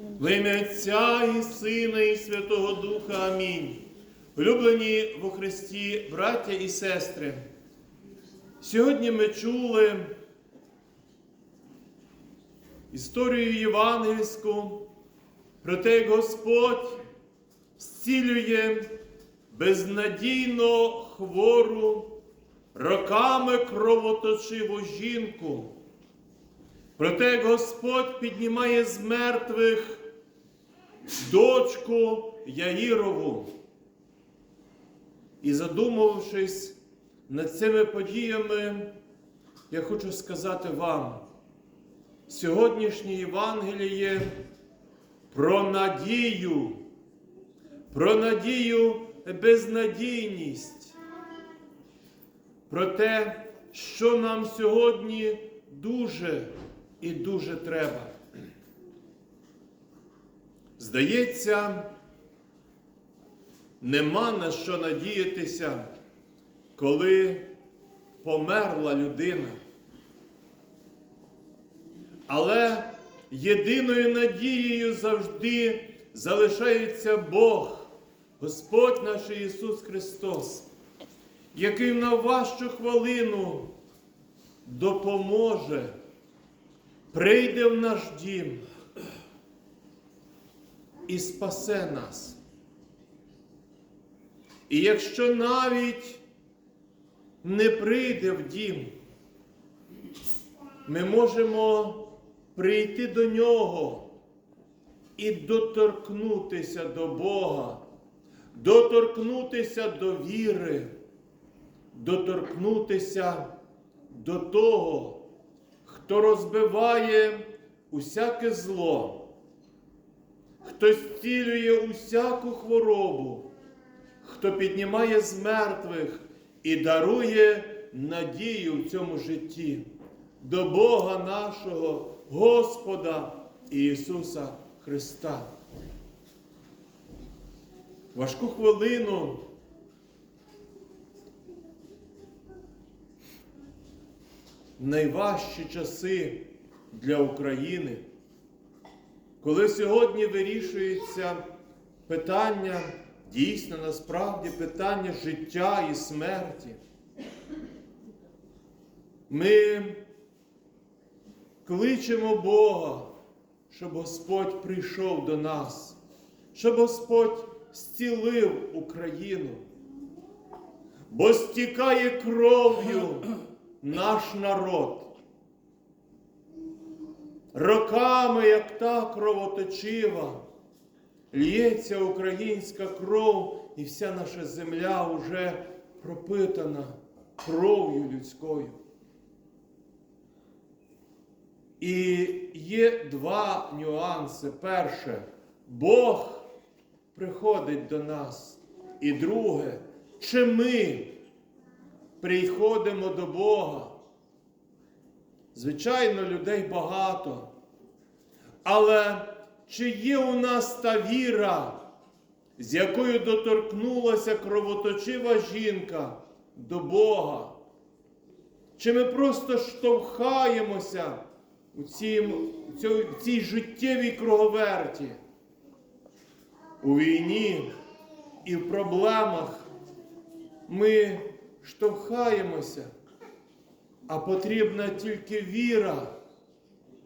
В ім'я Отця і Сина, і Святого Духа. Амінь. Улюблені во Христі, браття і сестри. Сьогодні ми чули історію євангельську про те, як Господь зцілює безнадійно хвору, роками кровоточиву жінку. Про те, як Господь піднімає з мертвих дочку Яїрову. І задумавшись над цими подіями, я хочу сказати вам, сьогоднішнє Євангеліє про надію, про надію безнадійність, про те, що нам сьогодні дуже і дуже треба. Здається, нема на що надіятися, коли померла людина. Але єдиною надією завжди залишається Бог, Господь наш Ісус Христос, який на важчу хвилину допоможе, прийде в наш дім і спасе нас. І якщо навіть не прийде в дім, ми можемо прийти до нього і доторкнутися до Бога, доторкнутися до віри, доторкнутися до того, хто розбиває усяке зло, хто зцілює усяку хворобу, хто піднімає з мертвих і дарує надію в цьому житті до Бога нашого, Господа Ісуса Христа. Важку хвилину найважчі часи для України, коли сьогодні вирішується питання, дійсно насправді питання життя і смерті. Ми кличемо Бога, щоб Господь прийшов до нас, щоб Господь зцілив Україну, бо стікає кров'ю наш народ. Роками, як та кровоточива, лється українська кров, і вся наша земля вже пропитана кров'ю людською. І є два нюанси. Перше, Бог приходить до нас. І друге, чи ми приходимо до Бога. Звичайно, людей багато. Але чи є у нас та віра, з якою доторкнулася кровоточива жінка до Бога? Чи ми просто штовхаємося у цій, в цій життєвій круговерті? У війні і в проблемах ми штовхаємося, а потрібна тільки віра,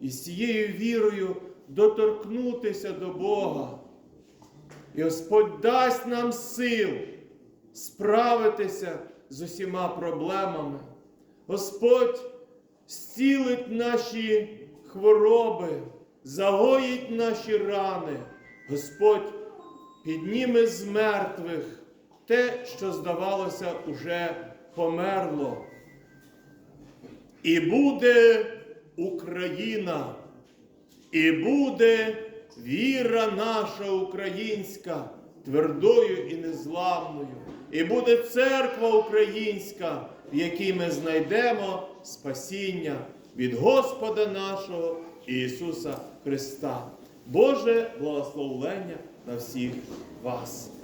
і з цією вірою доторкнутися до Бога. І Господь дасть нам сил справитися з усіма проблемами. Господь зцілить наші хвороби, загоїть наші рани. Господь підніме з мертвих те, що, здавалося, уже померло. І буде Україна, і буде віра наша українська твердою і незламною. І буде церква українська, в якій ми знайдемо спасіння від Господа нашого Ісуса Христа. Боже благословення на всіх вас.